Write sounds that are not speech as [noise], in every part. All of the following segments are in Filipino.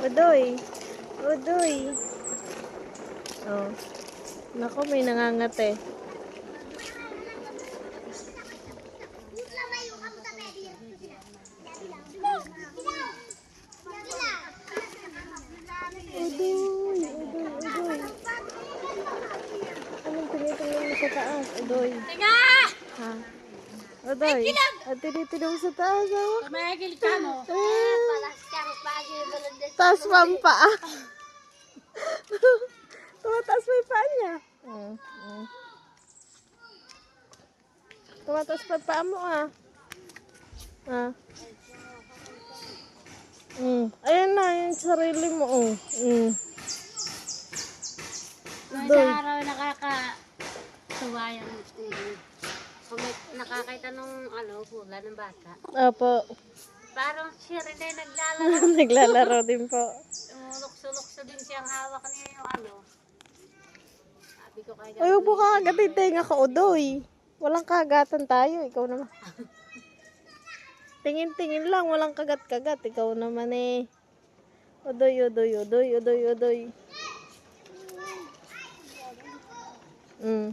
Udoy. Udoy. Oh. Nako, may nangangate. Udoy, Udoy, Udoy. Anong tinitingnan mo sa taas, Udoy? Tinga! Ha? Udoy, at tinitingnan mo sa taas, oh. Tumigil ka. Taas pa ang paa. [laughs] Tumataas pa yung paa niya. Mm, mm. Tumataas pa yung paa mo ah. Ah. Mm. Ayan na, yung sarili mo. Oh. Mm. Doy. sa araw nakaka suwayan ng studio. Kung may nakakita nung ano, hula ng bata. Opo. Parang siya rin ay naglalaro. [laughs] Naglalaro din po. Tumulokso-lokso din siyang hawak niya yung ano. Sabi ko kay Ay, upo ka agad yung tenga ka, Udoy. Walang kagatan tayo. Ikaw naman. [laughs] Tingin-tingin lang. Walang kagat-kagat. Ikaw naman eh. Udoy, udoy, udoy, udoy, udoy. Mm.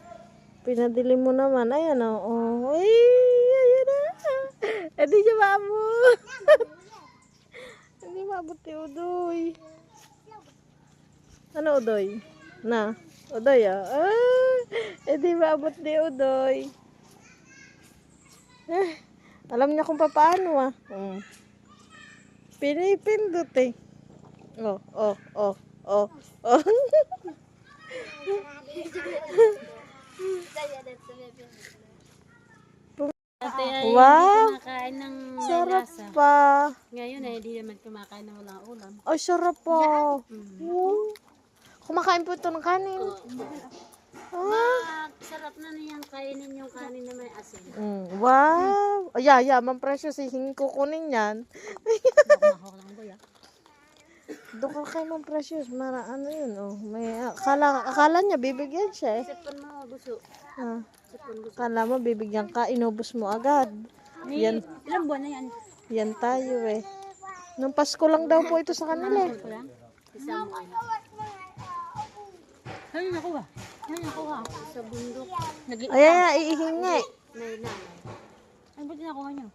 Pinadili mo naman. Ayan o. Oh. Ay, ayan na. Eh, di siya maabot. [laughs] Hindi maabot si Udoy. Ano Udoy? Na. Udoy ah. Ah, eh, di maabot ni Udoy. Eh, alam niya kung paano ah. Mm. Pinipindot eh. Oh, oh, oh, oh, oh. [laughs] ay Wow. hindi kumakain ng Sarap lasa. pa. Ngayon ay hindi naman kumakain ng walang ulam. Ay, sarap pa. Mm. Wow. Kumakain po ito ng kanin. Ah. Sarap na niyang kainin yung kanin na may asin. Mm, wow. Ay, yeah, yeah, man precious. Hingin ko kunin yan. Mahok lang ba yan? [laughs] Doon ka kay man precious. Mara, ano yun, oh. May, akala, akala niya bibigyan siya eh. Sipon mo, buso. Ah, Akala mo bibigyan ka, inubos mo agad. Yan, Ilang buwan na yan? yan tayo eh. Nung Pasko lang daw po ito sa kanila eh. Isang buwan. Ay, nakuha. Ay, nakuha. Sa bundok. Nag- Ayan, iihingi. May nanay. Ay, ba't nakuha niyo?